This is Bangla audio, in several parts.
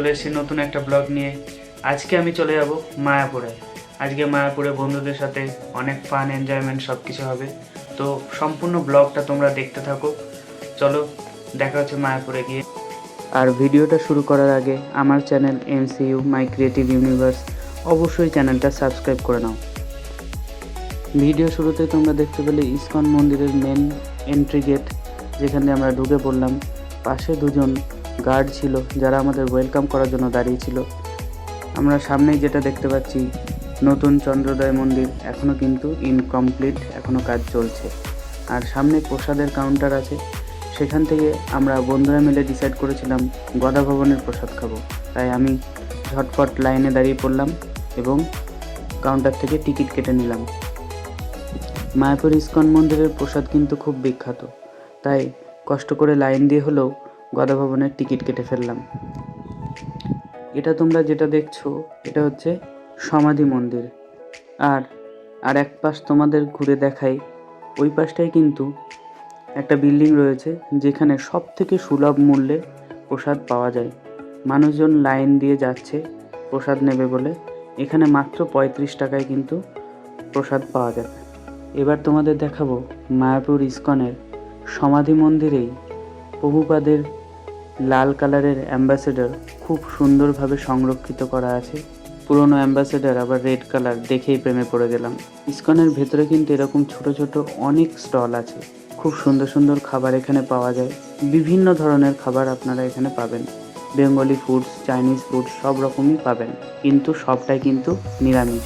চলে এসেছি নতুন একটা ব্লগ নিয়ে। আজকে আমি চলে যাব মায়াপুরে। আজকে মায়াপুরে বন্ধুদের সাথে অনেক ফান এনজয়মেন্ট সব কিছু হবে। তো সম্পূর্ণ ব্লগটা তোমরা দেখতে থাকো। চলো, দেখা হচ্ছে মায়াপুরে গিয়ে। আর ভিডিওটা শুরু করার আগে আমার channel MCU, my creative universe, অবশ্যই চ্যানেলটা সাবস্ক্রাইব করে নাও। ভিডিও শুরুতে তোমরা দেখতে পেলে ইসকন মন্দিরের মেন এন্ট্রি গেট যেখানে আমরা ঢুকে পড়লাম। পাশে দুজন গার্ড ছিল, যারা আমাদের ওয়েলকাম করার জন্য দাঁড়িয়েছিল আমরা সামনেই যেটা দেখতে পাচ্ছি, নতুন চন্দ্রোদয় মন্দির এখনও কিন্তু ইনকমপ্লিট এখনও কাজ চলছে। আর সামনে প্রসাদের কাউন্টার আছে, সেখান থেকে আমরা বন্ধুরা মিলে ডিসাইড করেছিলাম, গদা ভবনের প্রসাদ খাব। তাই আমি ঝটপট লাইনে দাঁড়িয়ে পড়লাম এবং কাউন্টার থেকে টিকিট কেটে নিলাম। মায়াপুর ইস্কন মন্দিরের প্রসাদ কিন্তু খুব বিখ্যাত। তাই কষ্ট করে লাইন দিয়ে হলেও গদা ভবনের টিকিট কেটে ফেললাম। এটা তোমরা যেটা দেখছ, এটা হচ্ছে সমাধি মন্দির। আর আর এক পাশ তোমাদের ঘুরে দেখাই, ওই পাশটায় কিন্তু একটা বিল্ডিং রয়েছে, যেখানে সব থেকে সুলভ মূল্যে প্রসাদ পাওয়া যায়। মানুষজন লাইন দিয়ে যাচ্ছে, প্রসাদ নেবে বলে। এখানে মাত্র পঁয়ত্রিশ টাকায় কিন্তু প্রসাদ পাওয়া যাবে এবার তোমাদের দেখাবো মায়াপুর ইস্কনের সমাধি মন্দিরেই প্রভুপাদের লাল কালারের অ্যাম্বাসেডর খুব সুন্দরভাবে সংরক্ষিত করা আছে। পুরনো অ্যাম্বাসেডার, আবার রেড কালার, দেখেই প্রেমে পড়ে গেলাম। ইস্কনের ভেতরে কিন্তু এরকম ছোট ছোট অনেক স্টল আছে। খুব সুন্দর সুন্দর খাবার এখানে পাওয়া যায়। বিভিন্ন ধরনের খাবার আপনারা এখানে পাবেন। বেঙ্গলি ফুডস, চাইনিজ ফুড সব রকমই পাবেন। কিন্তু সবটাই কিন্তু নিরামিষ।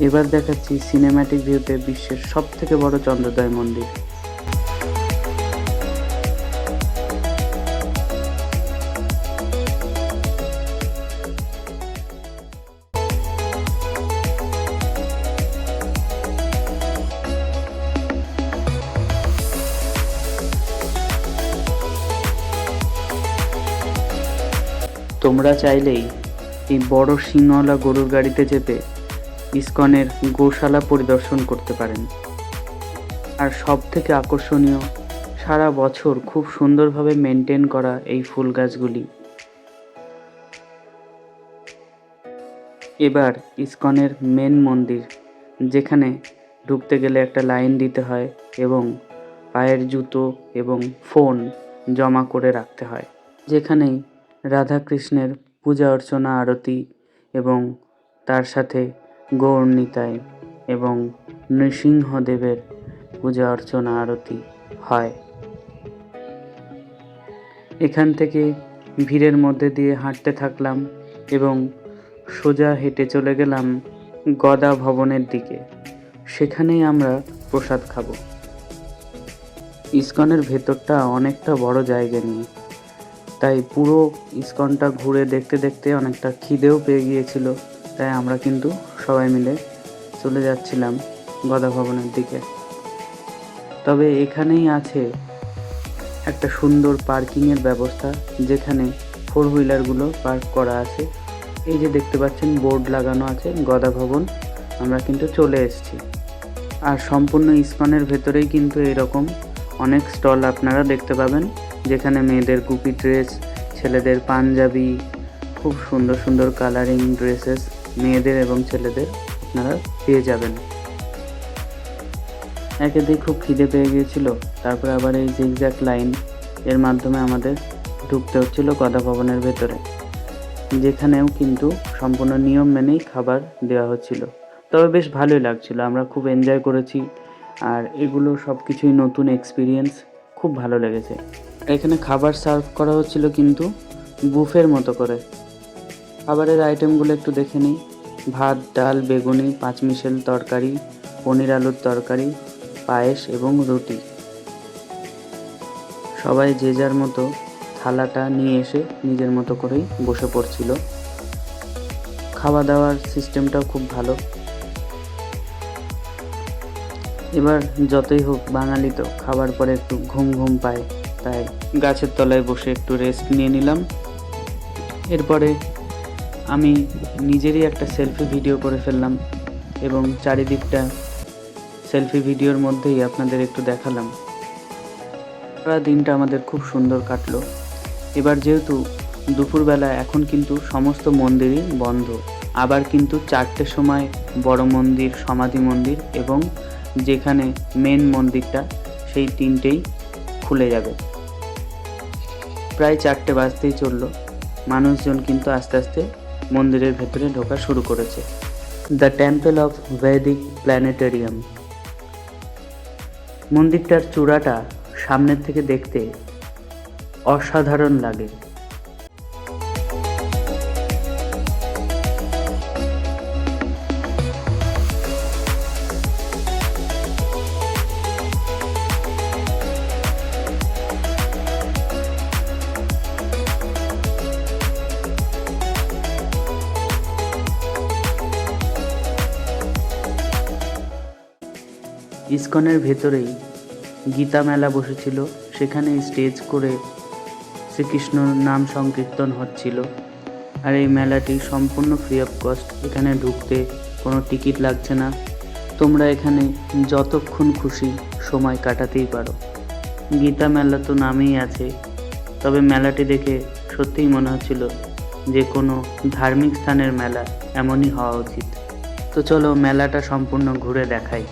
এবার দেখাচ্ছি সিনেম্যাটিক ভিউতে বিশ্বের সব থেকে বড় চন্দ্রোদয় মন্দির। তোমরা চাইলেই এই বড় সিংহওয়ালা গরুর গাড়িতে চেপে ইস্কনের গোশালা পরিদর্শন করতে পারেন। আর সব থেকে আকর্ষণীয়, সারা বছর খুব সুন্দরভাবে মেনটেন করা এই ফুল গাছগুলি। এবার ইস্কনের মেন মন্দির, যেখানে ঢুকতে গেলে একটা লাইন দিতে হয় এবং পায়ের জুতো এবং ফোন জমা করে রাখতে হয়। যেখানেই রাধাকৃষ্ণের পূজা অর্চনা আরতি এবং তার সাথে গৌরনিতাই এবং নৃসিংহদেবের পূজা অর্চনা আরতি হয়। এখান থেকে ভিড়ের মধ্যে দিয়ে হাঁটতে থাকলাম এবং সোজা হেঁটে চলে গেলাম গদা ভবনের দিকে। সেখানেই আমরা প্রসাদ খাব। ইস্কনের ভেতরটা অনেকটা বড় জায়গা নিয়ে। তাই পুরো ইস্কনটা ঘুরে দেখতে দেখতে অনেকটা খিদেও পেয়ে গিয়েছিল। তাই আমরা কিন্তু সবাই মিলে চলে যাচ্ছিলাম গদা ভবনের দিকে। তবে এখানেই আছে একটা সুন্দর পার্কিংয়ের ব্যবস্থা, যেখানে ফোর হুইলারগুলো পার্ক করা আছে। এই যে দেখতে পাচ্ছেন, বোর্ড লাগানো আছে গদা ভবন আমরা কিন্তু চলে এসেছি। আর সম্পূর্ণ ইস্কনের ভেতরেই কিন্তু এরকম অনেক স্টল আপনারা দেখতে পাবেন। যেখানে মেয়েদের গুপি ড্রেস, ছেলেদের পাঞ্জাবি, খুব সুন্দর সুন্দর কালারিং ড্রেসেস মেয়েদের এবং ছেলেদের আপনারা পেয়ে যাবেন। একেতেই খুব খিদে পেয়ে গিয়েছিল। তারপরে আবার এই জিগজ্যাক লাইন এর মাধ্যমে আমাদের ঢুকতে হচ্ছিল গদা ভবনের ভেতরে, যেখানেও কিন্তু সম্পূর্ণ নিয়ম মেনেই খাবার দেওয়া হচ্ছিল। তবে বেশ ভালোই লাগছিল, আমরা খুব এনজয় করেছি। আর এগুলো সব কিছুই নতুন এক্সপিরিয়েন্স খুব ভালো লেগেছে। এখানে খাবার সার্ভ করা হচ্ছিল কিন্তু বুফের মতো করে। খাবারের আইটেমগুলো একটু দেখে নিই। ভাত, ডাল, বেগুনি, পাঁচমিশেল তরকারি, পনির আলুর তরকারি, পায়েস এবং রুটি। সবাই যে যার মতো থালাটা নিয়ে এসে নিজের মতো করেই বসে পড়ছিল। খাওয়া দাওয়ার সিস্টেমটাও খুব ভালো। এবার যতই হোক বাঙালি তো খাবার পরে একটু ঘুম ঘুম পায়। তাই গাছের তলায় বসে একটু রেস্ট নিয়ে নিলাম। এরপরে আমি নিজেরই একটা সেলফি ভিডিও করে ফেললাম এবং চারিদিকটা সেলফি ভিডিওর মধ্যেই আপনাদের একটু দেখালাম। সারা দিনটা আমাদের খুব সুন্দর কাটলো। এবার যেহেতু দুপুরবেলা এখন কিন্তু সমস্ত মন্দিরই বন্ধ। আবার কিন্তু চারটের সময় বড় মন্দির, সমাধি মন্দির এবং যেখানে মেন মন্দিরটা সেই তিনটেই খুলে যাবে। প্রায় চারটে বাজতেই চলল। মানুষজন কিন্তু আস্তে আস্তে মন্দিরের ভেতরে ঢোকা শুরু করেছে। The temple of Vedic planetarium মন্দিরটার চূড়াটা সামনের থেকে দেখতে অসাধারণ লাগে। ইসকনের ভেতরেই গীতা মেলা বসেছিল। সেখানে স্টেজ করে শ্রীকৃষ্ণর নাম সংকীর্তন হচ্ছিল। আর এই মেলাটি সম্পূর্ণ ফ্রি অফ কস্ট এখানে ঢুকতে কোনো টিকিট লাগছে না। তোমরা এখানে যতক্ষণ খুশি সময় কাটাতেই পারো। গীতা মেলা তো নামেই আছে। তবে মেলাটি দেখে সত্যিই মনে হচ্ছিল যে কোনো ধার্মিক স্থানের মেলা এমনই হওয়া উচিত। তো চলো মেলাটা সম্পূর্ণ ঘুরে দেখাই।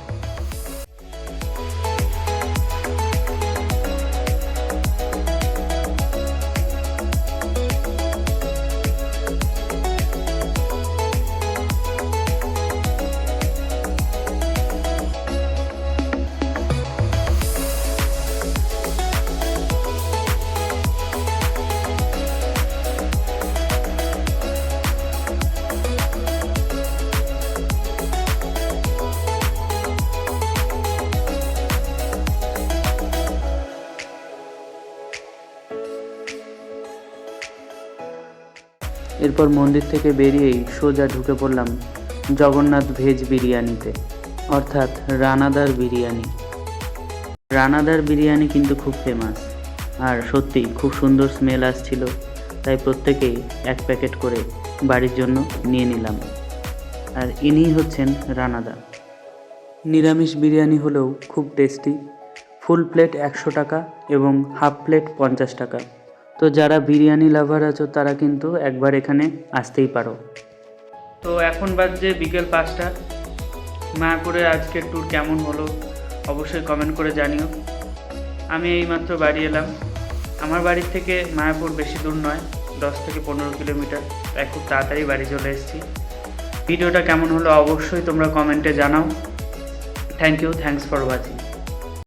এরপর মন্দির থেকে বেরিয়েই সোজা ঢুকে পড়লাম জগন্নাথ ভেজ বিরিয়ানিতে, অর্থাৎ রানাদার বিরিয়ানি। রানাদার বিরিয়ানি কিন্তু খুব ফেমাস আর সত্যি খুব সুন্দর স্মেল আসছিল, তাই প্রত্যেকেই এক প্যাকেট করে বাড়ির জন্য নিয়ে নিলাম। আর ইনিই হচ্ছেন রানাদা। নিরামিষ বিরিয়ানি হলেও খুব টেস্টি ফুল প্লেট একশো টাকা এবং হাফ প্লেট পঞ্চাশ টাকা। তো যারা বিরিয়ানি লাভার আছো, তারা কিন্তু একবার এখানে আসতেই পারো। তো এখন বাজছে বিকেল পাঁচটা। মায়াপুরে আজকের ট্যুর কেমন হলো, অবশ্যই কমেন্ট করে জানিও। আমি এইমাত্র বাড়ি এলাম। আমার বাড়ির থেকে মায়াপুর বেশি দূর নয়, দশ থেকে পনেরো কিলোমিটার। তাই খুব তাড়াতাড়ি বাড়ি চলে এসেছি। ভিডিওটা কেমন হলো, অবশ্যই তোমরা কমেন্টে জানাও। Thank you thanks for watching